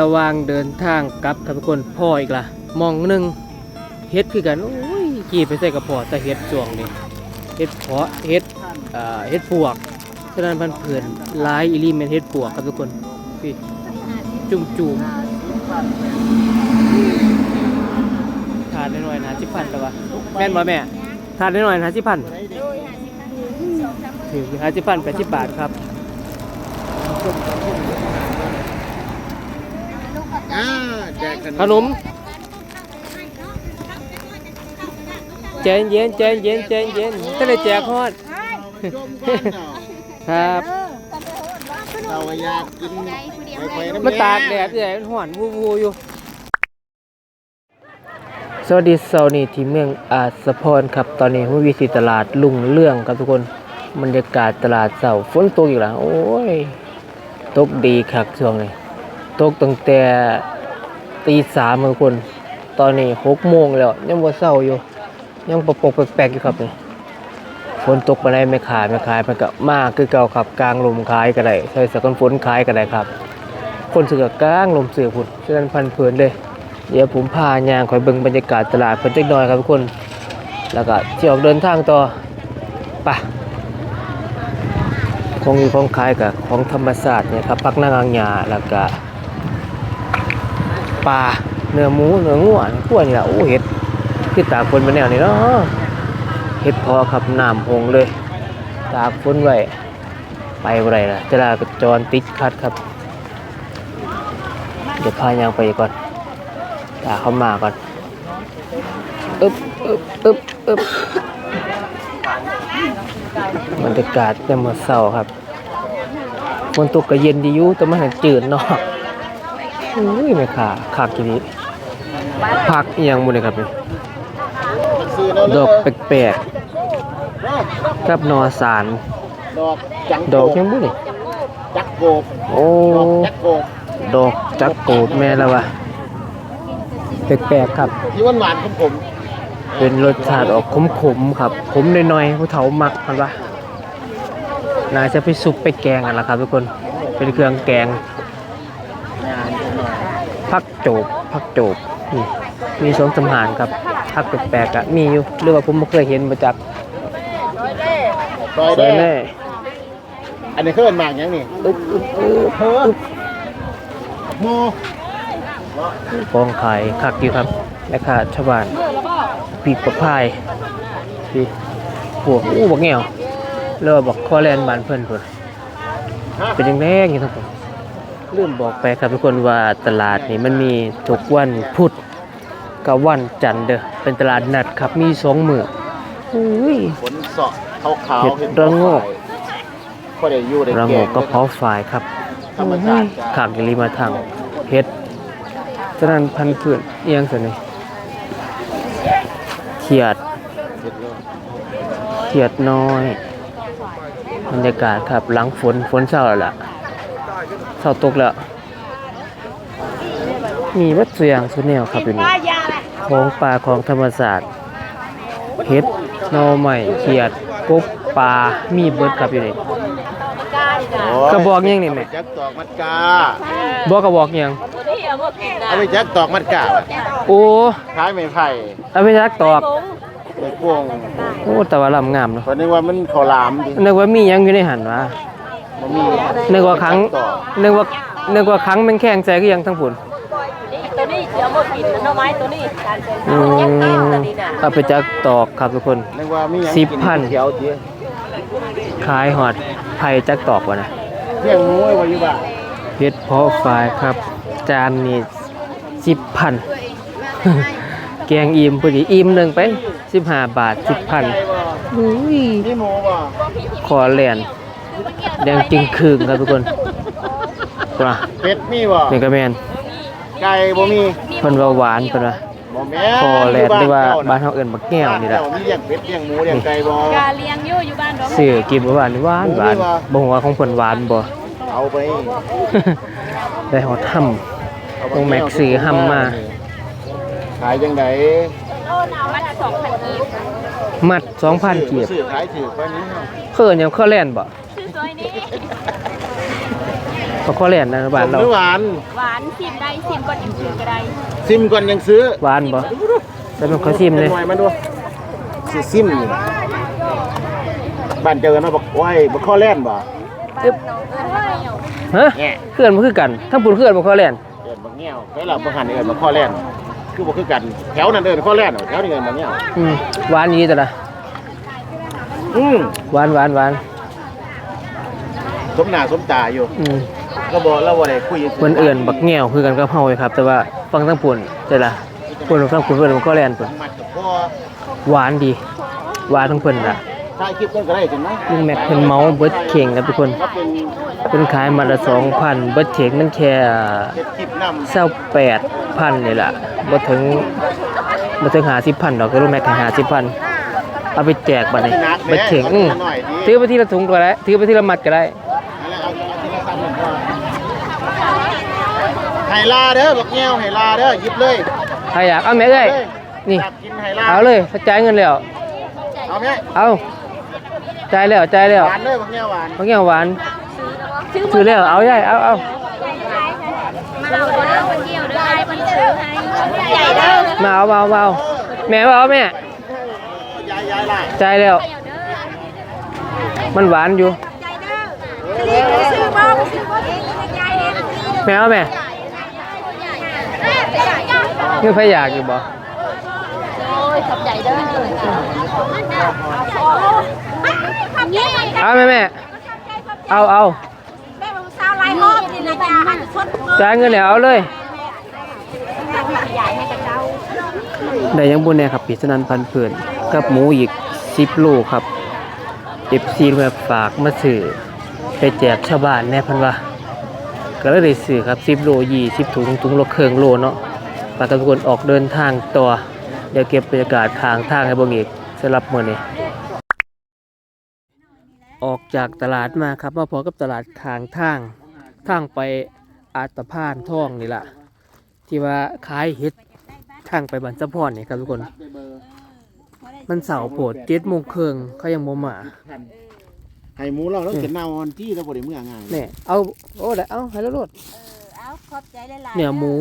ระว่างเดินทางกลับครับทุกคนพ่ออีกละมองหนึ่งเฮ็ดคือกันโอ้ยขี่ไปใส่กระเพาะแต่เฮ็ดจวงนี่เฮ็ดเพาะเฮ็ดอ่าเฮ็ดปวกฉะนั้นพันเพื่อนลายอีหลีแม่นเฮ็ดปวกครับทุกคนพี่จุ่มจุ่มทานได้หน่อยนะสิพันแต่ว่าแม่นบ่แม่ทานได้หน่อยนะสิพันถือห้าสิพันแปดสิบบาทครับ อ่าแจกขนมขนมใจเย็นใจเย็นใจเย็นจะได้แจกฮอดชมก่อนเนาะครับเราอยากกินไปๆน้ำมันตากแดดใหญ่มันห่อนวูวูอยู่ สวัสดีเสาร์นี้ที่เมืองอาสะพรครับ ตอนนี้ผมวิสิตลาดลุงเรื่องครับทุกคนบรรยากาศตลาดเสาร์ฝนตกอีกแล้วโอ้ย ตกดีคักช่วงนี้ ตกตั้งแต่ตีสามครับทุกคน ตอนนี้หกโมงแล้ว ยังว่าเศร้าอยู่ ยังปกปกแปลกๆอยู่ครับนี่ฝนตกไปได้ไม่ขายไม่ขายมันก็มากคือเก่าครับกลางลมขายก็ได้ใส่สกันฝนขายก็ได้ครับ คนเสือกกลางลมเสือพุ่นฉะนั้นพันเพลินเลย เดี๋ยวผมพายางคอยเบิ่งบรรยากาศตลาดเพิ่นจักหน่อยครับทุกคน แล้วก็สิออกเดินทางต่อปะของอยู่ของขายกับของธรรมศาสตร์เนี่ยครับพักนางางหยาแล้วก็ ปลาเนื้อหมูเนื้องัวกล้วยนี่ล่ะโอ้เห็ดคือตากฝนมาแนวนี้เนาะเห็ดพอครับน้ำหงเลย ตากฝนไว้ไปบ่ได้ล่ะจราจรติดขัดครับ เดี๋ยวพายางไปก่อนตาเข้ามาก่อนอึบอึบอึบอึบบรรยากาศยามมื้อเช้าครับฝนตกก็เย็นดีอยู่แต่มันจืดเนาะ อุ้ยแม่ค่ะคักทีนี้ผักอีหยังหมื้นี่ครับนี่ซื้อแล้วดอกแปลกเนาะๆกับนอสาร ดอกจังดอกยังบ่นี่จักโกบโอ้ดอกจักโกบดอกจักโกบแม่แล้ววะแปลกๆครับที่หวานหวานๆของผมเป็นรสชาติออกขมๆครับขมหน่อยๆผู้เฒ่ามักมันปะน่าจะไปซุปไปแกงกันละครับทุกคนเป็นเครื่องแกงงานจังหน่อย ผักโจบผักโจบนี่มีสองสำหารครับผักแปลกๆอะมีอยู่หรือว่าผมไม่เคยเห็นมาจากซอยซอยแน่แน่อันนี้เคลื่อนมากยังนี่อึ๊บอึ๊บอึ๊บเฮ้อโมกองขายคักอยู่ครับและค่ะชาวบ้านปีกประพายปีพวกอู้บักแง่วเรียกว่าบักคอแลนบานเพื่อนเพื่นเป็นยังไงอย่างนี้ทั้งหมด ลืมบอกไปครับทุกคนว่าตลาดนี่มันมีทุกวันพุธกับวันจันทร์เด้อเป็นตลาดนัดครับมีสองมื้ออุ้ยฝนเสาะขาวเห็ดๆระโงก ก็ได้อยู่ได้ระแกโงงกก็เพาะฝ่ายครับธรรมชาติขากลีมาทางเฮ็ดฉะนั้นพันธุ์พืชเอียงสินี่เขียดเห็ดเลยเขียดน้อย บรรยากาศครับหลังฝนฝนเช้าแล้วล่ะเช้าตกแล้ว มีวัดเสียงสุดแนวครับอยู่นี่ของป่าของธรรมศาสตร์เห็ดหน่อใหม่เขียดกบปลามีเบิดครับอยู่นี่โอ้ยกระบอกยังนี่แม่จักตอกมัดกาบอกกระบอกยังเอาไปจักตอกมัดกาโอ้ขายไม้ไผ่เอาไปรักตอกไม้พ่วงโอ้แต่ว่าลำงามเนาะเพราะนึกว่ามันข้าวหลามดินึกว่ามีหยังอยู่ในหันวะ มันมีนึกว่าครั้งตอกนึกว่านึกว่าครั้งแมันแข้งใจก็ยังทั้งผุนตัวนี้เดี๋ยวมากินหน่อไม้ตัวนี้การเป็นอืยังไงมตัวนี้น่ะเอาไปจักตอกครับทุกคน นึกว่ามีหยังสิบกิพัน เขียวเจีขายหอดไผ่จักตอกวะนะเที่ยงงูไว้อยู่บ้านเพชรเพาะฝ่ายครับ จานนี่สิบพัน แกงอิ่มพอดีอิ่มหนึ่งไปสิบห้าบาทสิบพันอุ้ยนี่หมูบ่คอแลน แดงจึงคืงครับทุกคนว่าเป็ดมีบ่นี่ก็แมนไก่บ่มีเพิ่นว่าหวานเพิ่นว่าบ่แม่คอแลนหรือว่าบ้านเฮาเฮาเอิ้นบักแก้วนี่ล่ะมีเลี้ยงเป็ดเลี้ยงหมูเลี้ยงไก่บ่กาเลี้ยงอยู่อยู่บ้านเราซื้อกินบ่หวานหวานหวานบ่ฮู้ว่าของเพิ่นหวานบ่เอาไปได้ฮอดห่ำตรงแม็กซื้อห้ำมาขายจังไดโลนเอามาสองพันกีบมัด2,000กีบซื้อขายถือไปนี้เพิ่นหยังเคอแลนบ่ ชื่อซอยนี้ปลาคอแล่นนะบ้านเราหรือหวาน หวานชิมได้ชิมก่อนอิ่มชิมก็ได้ซิมก่อนยังซื้อหวานบ่แต่มันขอชิมเลยหน่อยมาดูสิซิมนี่บ้านเจอเนาะบอกไว้บ่ข้อแล่นบ่ฮะแง่เพื่อนมันคือกันทั้งปุ่นเพื่อนบ่คอแล่นเอิ้นบ่แง่วไปล่ะบ่หันเอิ้นบ่ข้อแล่นคือบ่คือกันแถวนั้นเอิ้นข้อแล่นแถวนี้เอิ้นบ่แง่วอืมหวานนี้แต่ละอืมหวานหวานหวาน สมหน้าสมตาอยู่อืมก็บ่เราบ่ได้คุยเพิ่นเอื่นบักแง่วคือกันกับเฮาเลยครับ แต่ว่าฟังทั้งปุ่นแต่ละปุ่นทั้งปุ่นเพิ่นบ่คอแล่นเพิ่นมัดกับพ่อหวานดี หวานทั้งเพิ่นล่ะถ่ายคลิปเพิ่นก็ได้จังนะลุงแม็กเพิ่นเมาเบิดเข่งครับทุกคนก็เป็นเพิ่นขายมาละ2,000เบิดเข่งมันแค่เฮ็ดคลิปนำเศร้าแปดพันนี่แหละบ่ถึงบ่ถึงหาสิบพันดอกก็รู้แม็กหาสิบพันเอาไปแจกบัดนี้เบัดเข่งอื้อหน่อยดีถือไปทีละถุงก็ได้ถือไปทีละมัดก็ได้ เอาเอาทีละซ้ำหนึ่งก่อน ไห่ลาเด้อบักแง้วไห่ลาเด้อหยิบเลยใครอยากเอาแม่เอ้ยนี่ อยากกินไห่ลาเอาเลยถ้าจ่ายเงินแล้ว เอาแม่เอาจ่ายแล้วจ่ายแล้วหวานเด้อบักแง้วหวานบางอย่างหวานซื้อแล้วเอาใหญ่เอาเอามาเอาเด้อคนเดียวเด้อไอ้คนซื้อให้ใหญ่เด้อมาเอามาเอามาเอาแม่ว่าเอาแม่ยายยายล่ะจ่ายแล้ว มันหวานอยู่ซื้อบ่ซื้อบ่ใหญ่เองแม่เอาแม่ เงินพยากอยู่บ่โอ้ยขอบใจเด้อขอบใจเอาแม่แม่เอาเอาแม่สาวลายอ้อมนี่นะจ๊ะอันชดจ่ายเงินแล้วเอาเลยใหญ่ให้กับเจ้าได้ยังบุญเนี่ยครับปีสนันพันเพื่อนกับหมูอีกสิบโลครับเอฟซีแบบฝากมาสื่อไปแจกชาวบ้านแน่พันว่าก็เลยได้สื่อครับสิบโลยี่สิบถุงถุงละเครื่องโลเนาะ ปากกันทุกคนออกเดินทางต่อ เดี๋ยวเก็บบรรยากาศทางทางให้เบิ่งอีกสำหรับมื้อนี้ออกจากตลาดมาครับมาพอกับตลาดทางทางทางไปอาตพานท่องนี่ล่ะที่ว่าขายเห็ดทางไปบันสะพอนนี่ครับทุกคน มันเสาร์โปรดเจ็ดโมงครึ่งเขายังโมมาไห่หมูเราแล้วเก็บเน่าออนที่เราบ่ได้เมื่อง่ายเนี่ยเอาโอ้ได้เอาให้แล้วรถเอาขอบใจหลายเนี่ยหมู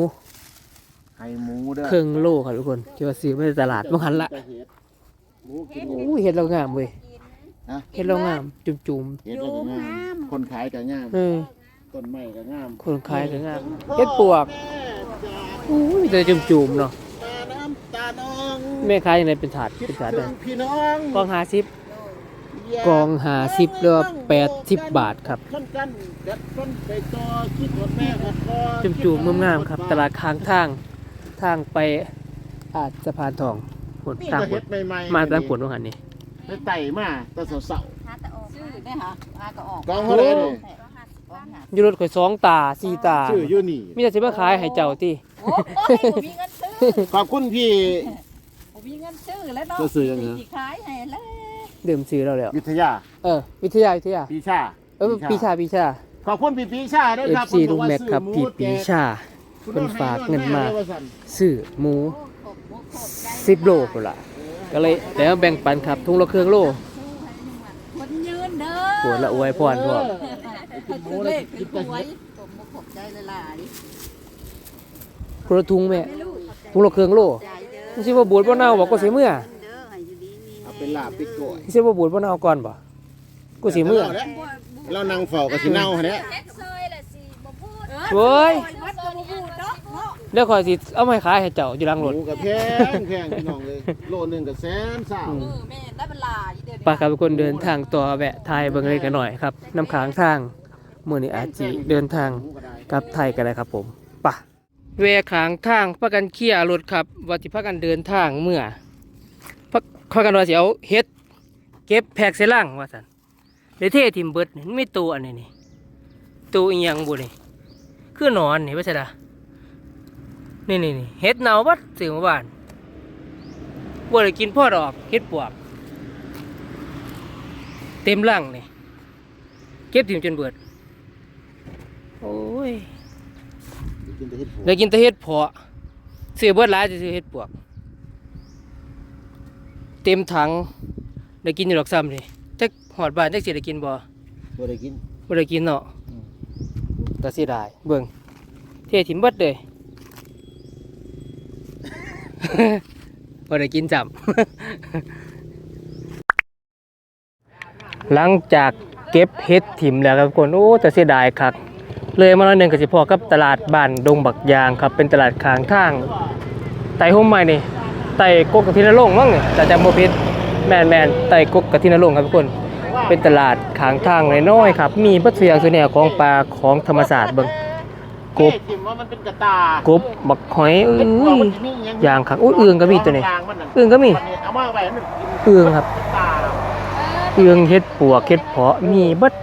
ไห่หมูเด้อครึ่งโลครับทุกคนที่ว่าซื้อมาในตลาดเมื่อคันละเฮ็ดหมูกินอู้เห็ดเรางามเว้ยนะเห็ดเรางาม จุ่มจุ่มเฮ็ดแล้วก็งามคนขายก็งามๆเออต้นไม้ก็งามคนขายก็งามเห็ดปวกอู้มีแต่จุ่มจุ่มๆเนาะตาน้ำตาน้องแม่ขายยังไงเป็นถาดคิดเป็นถาดถึได้งพี่น้องกองหาสิบกองหาสิบเรือแปดสิบบาทครับคนกันเด็ดคนไปต่อคิดว่าแม่ก็พอจุ่มจุ่มๆงามๆครับ ตลาดค้างทาง ทางไปอาจสะพานทองผลนี่ทางก็ผเฮ็ลดใหม่ๆมาตั้งผลตรงหันนี่ ไปไต่มาแต่เสาๆหาแต่ออกชื่อได้ฮะหาก็ออกๆกองเท่าไหร่นี่อยู่รถข่อยสองตาสี่ตา ชื่ออยู่นี่ มีแต่สิมาขายให้เจ้าติโอ้ยผมมีเงินซื้อขอบคุณพี่ ผมมีเงินซื้อแล้วเนาะจะซื้อยังไง สิขายให้แล้วดื่มซื้อเราแล้ว วิทยาเออ วิทยาวิทยา ปีชาเออปีชาปีชา ขอบคุณพี่ปีชาด้วยเอฟครับซีลุงแม็กครับพี่ปีชา คุณเพิ่นฝากเงินมาให้ว่สั่นซื้อหมูสิบโลพุ่นล่ะก็เลยแล้วแบ่งปันครับทุงละเครื่องโลคนยืนเด้อปวดละอวยพรพวกกินหมูแล้วกินแต่เห็ดผมบ่ขอบใจหลายคนละทุงแม่ทุงละเครื่องโลไม่ใช่ว่าบูดบ่เน่าบอกก็สิเมื่อๆเด้อให้อยู่ดีมีเอาเป็นลาบปิดโกยไม่ใช่ว่าบูดบ่เน่าก่อนบ่กูสิเมื่อเรานั่งเฝ้ากับสิเน่าเนี่ยเฮ็ดซอย ละสิบ่พูดเว้ยวัดก็บ่พูดเนาะเนาะแล้วข่อยสิเอามาให้ขายให้เจ้าอยู่หลังหรถมูกับแพงแพงพี่น้องเลยโลนึงกับแสนสามเออแม่ได้เวลาอีเดือนปากกับทุกคนเดินทางต่อแวะไทยเบิ่งเลยกันหน่อยครับน้ำค้างทางมื้อนี้อาจสิเดินทางหมูก็ได้ กลับไทยกันเลยครับผมปะเวขางทางพักกันเคลียร์รถครับว่าสิพักกันเดินทางเมื่อพักพักกันว่าสิเอาเฮ็ด เก็บแพกใส่ล่างว่าซั่นเดี๋ยวเททิมเบิดนี่มันไม่ตัวอันนี้นี่ตัวอีหยังบ่นี่คือหนอนนี่ว่าซั่นล่ะ นี่นี่นี่เฮ็ดเน่าบัดสิเมื่อวานบ่ได้กินพ่อดอกเฮ็ดปวก เต็มล่างนี่เก็บถิ่มจนเบิด โอ้ยกินแต่เห็ดหมูได้กินแต่เฮ็ดเพาะซื้อเบิดหลายจะซื้อเฮ็ดปวก เต็มถังได้กินอยู่ดอกซ้ำนี่จักหอดบ้านจักสิได้กินบ่บ่ได้กินบ่ได้กินเนาะแต่เสียดายเบิ่งเทถิ่มเบิดเลย พอได้กินจับ หลังจากเก็บเห็ดถิ่มแล้วครับทุกคนโอ้แต่เสียดายครับเลยมาแล้วหนึ่งกับสิพอกับตลาดบ้านดงบักยางครับ เป็นตลาดค้างทางไต่ห่มใหม่นี่ไต่กกกะทินรงมั้งนี่แต่จำโมพิษแมนแมนไต่กกกะทินรงค์ครับทุกคน เป็นตลาดค้างทางน้อยๆครับ มีบัตรเสียงส่วนแนวของปลาของธรรมศาสตร์เบิ่ง กบเอ๊ะทิมว่ามันเป็นกระตากบบักหอยเอ้ว่ายมันจะมีหอย่างครับอุ้ยเอืองก็มีตัวนี้กลางๆมันน่ะเอืองก็มีวันนี้เอามาไว้ให้มันกินเอืองครับกระตาเอืองเห็ดปวกเห็ดเพาะมีเบัด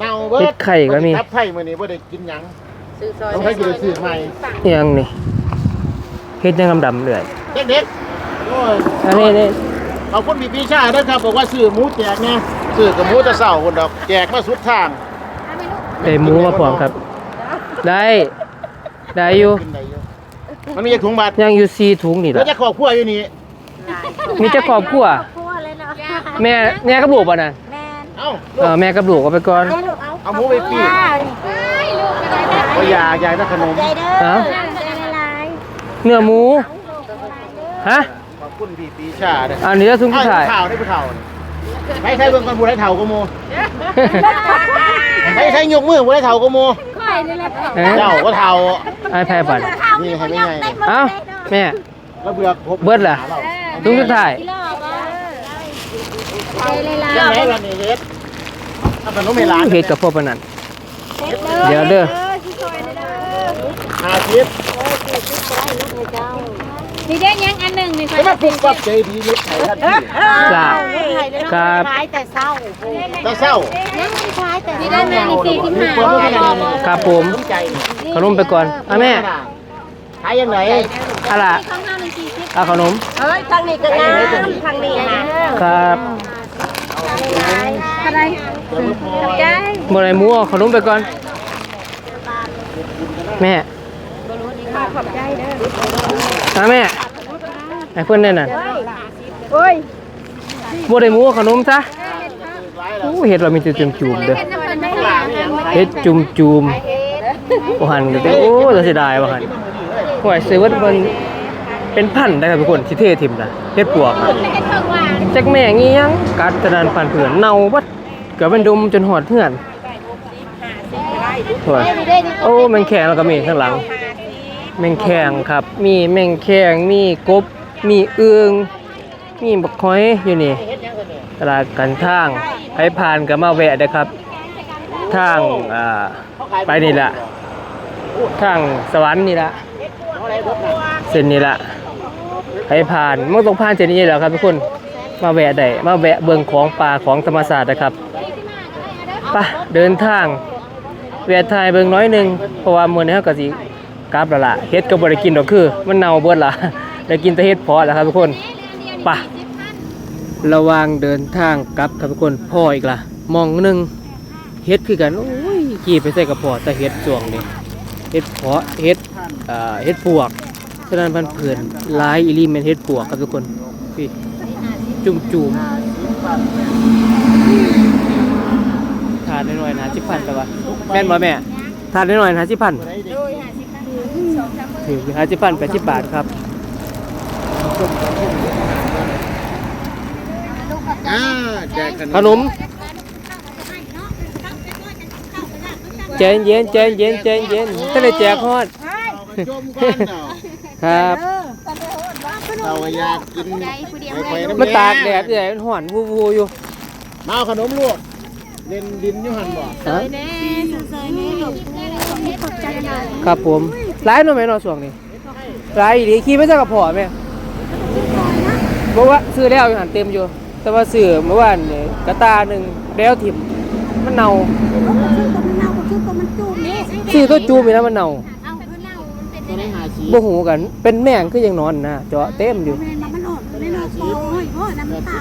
เน่าเบิดเฮ็ดไข่ก็มีทับไข่มื้อนี้บ่ได้กินหยังต้องให้กินได้ซื้อใหม่อหยังนี่เห็ดยังดำๆเลยเด็กๆโอ้ยอันนี้นี่ขอบคุณพี่ปีชาด้วยครับบอกว่าซื้อหมูแจกไงซื้อกับหมูจะเศร้าคนดอกแจกมาสุดทางได้หมูมาพร้อมครับ ได้ ได้อยู่กินได้เยอะมันมีถุงบาทยังอยู่ซีถุงนี่แล้วละจะขอบครัวอยู่นี่มีเจ้าครอบครัวคั่วเลยเนาะแม่แม่กับลูกป่ะน่ะแม่นเอ้าเออแม่กับลูกเอาไปก่อนให้ลูกเอาเอาหมูไปปีกลูกอะไรได้ก็อยากอยากได้ขนม ใจเด้อเอ้าใจละลายเนื้อหมูฮะขอบคุณพี่ปีชาด้วยอันนี้จะถุงเอ้าสุดท้าย ข่าวได้ผู้เฒ่านี่ใครใช้เบิ่งกันผู้ได้เฒ่าก็โมใครใช้ยกมือผู้ได้เฒ่าก็โมค่อย นี่แหละเอ๊ะเจ้าก็เฒ่าไอ้แพ้บัตรนี่ให้ไม่ไงเอ้าแม่ แล้วเบื่อครบเบิดล่ะถุงสุดท้ายกิโลบ่ใจละลายยังไงล่ะนี่เฮ็ดถ้าขนมให้หลานเห็ดกับพวกปานนั้น เดี๋ยวเด้อหาทิพย์ นี่ได้ยังอันหนึ่งนี่จะมาปลุกปรับใจดีนิดไหนท่านพี่จ้าครับขายแต่เศร้าตาเศร้ายังไม่ขายแต่นี่ได้มาสี่สิบห้าครับผมสนใจขนมไปก่อนอะแม่ขายยังไงอะล่ะข้างหน้าหนึ่งสี่สิบเอาขนมเอ้ยทางนี้ก็งามทางนี้นะครับอะไรขอบใจบ่ได้หมูเอาขนมไปก่อนแม่ ขอบใจเด้อนะแม่ไอ้เพื่อนนั่นน่ะโอ้ยบ่ได้หมูเอาขนมซะโอ้เห็ดเรามีแต่จุ่มจุ่มๆเด้อน้ำมันไม่หลาเห็ดจุ่มจุ่มๆโอ้หันก็แต่โอ้จะเสียดายว่ะหันห่วยซื้อว่ามันเป็นพันได้ครับทุกคนที่เททิมนะเห็ดปวกอะไม่กันเพิ่งว่าจักแม่งอีหยังกัดตะดานพันเผื่อนเน่าบัดเกือบเป็นดมจนหอดเหือนโอ้ยโอ้แมงแข็งแล้วก็มีข้างหลัง แมงแข็งครับ มีแมงแข็งมีกบ มีเอืองมีบักหอยอยู่นี่ตลาดกันทางไปผ่านก็มาแวะได้ครับ ทางอ่าไปนี่แหละทางสวรรค์นี่ละเส้นนี่ละไปผ่านมันต้องผ่านเส้นนี้แหละครับทุกคนมาแวะได้มาแวะเบิ่งของป่าของธรรมศาสตร์นะครับไปเดินทางแวะทายเบิ่งน้อยหนึ่งเพราะว่ามือนี้เฮาก็สิ กลับแล้วล่ะเฮ็ดก็บ่ได้กินดอกคือ มันเน่าเบิดล่ะได้กินแต่เฮ็ดพาะแล้วครับทุกคนไประว่างเดินทางกลับครับทุกคนพ่ออีกล่ะมองหนึงเฮ็ดคือกันโอ้ยขี่ไปใส่กระพาะแต่เฮ็ดสวงนี่เฮ็ดเพาะเฮ็ดอ่าเฮ็ดปวกฉะนั้นพันเพื่อนลายอีหลีแม่นเฮ็ดปวกครับทุกคนพี่จุ่มจุ่มทานน้อยๆนะสิพันแต่ว่าแม่นบ่แม่ทานน้อยๆนะสิพัน ถือหาสิพันแปดสิบบาทครับอ่าแจกขนมขนมใจเย็นใจเย็นใจเย็นถ้าได้แจกฮอดชมก่อนเนาะครับเราอยากกินไปๆำมันตากแดดใหญ่มันห่อนวูวูอยู่มาเอาขนมลวกเล่นดินอยู่หันบ่ฮะแน่สวยๆนี่หลบนี่ขอบใจหน่อยครับผม ร้ายหน่อยไหมเนอช่วงนี้ร้ายอีดีขี่ไม่ใช่กับพ่อไหมบอกว่าซื้อแล้วอยู่หันเต็มอยู่ แต่ว่าซื้อเมื่อวานนี่กระตาหนึ่งแล้วถิ่มมันเน่าซื้อตัวจูมีแล้วมันเน่าเอาคือเล่ามันเป็นตัวนี้หาชีบ่หูกันเป็นแม่งคือยังนอนนะเจาะเต็มอยู่มันออกไม่นอนโอ้ยโอ้ยน้ำตา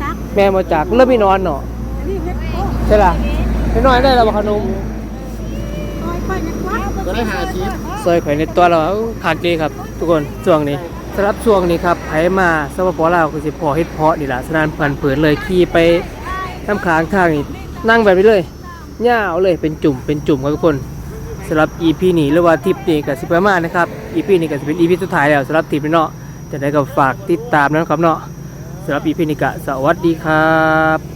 จักแม่มาจากเริ่มไม่นอนเนาะนี่เม็ดโอ้ใช่ล่ะไม่น้อยได้แล้วบ่ขนมยค่อยนัก วัดตัวนี้หาชีซอยข่ในตัวเราขาดดีครับ ทุกคนช่วงนี้สำหรับช่วงนี้ครับไผมาสปปลาวคือสิพอเฮ็ดเพาะนี่ล่ะสนานพันเผืนเลยขี่ไปน้ำค้างทางนี่นั่งแบบนี้เลยย่าวเลยเป็นจุ่มเป็นจุ่มครับทุกคนสำหรับ EP นี้หรือว่าทริปนี้ก็สิประมาณนะครับ EP นี้ก็สิเป็น EP สุดท้ายแล้วสำหรับทริปนี้เนาะจะได้ก็ฝากติดตามนะครับเนาะสำหรับ EP นี้ก็สวัสดีครับ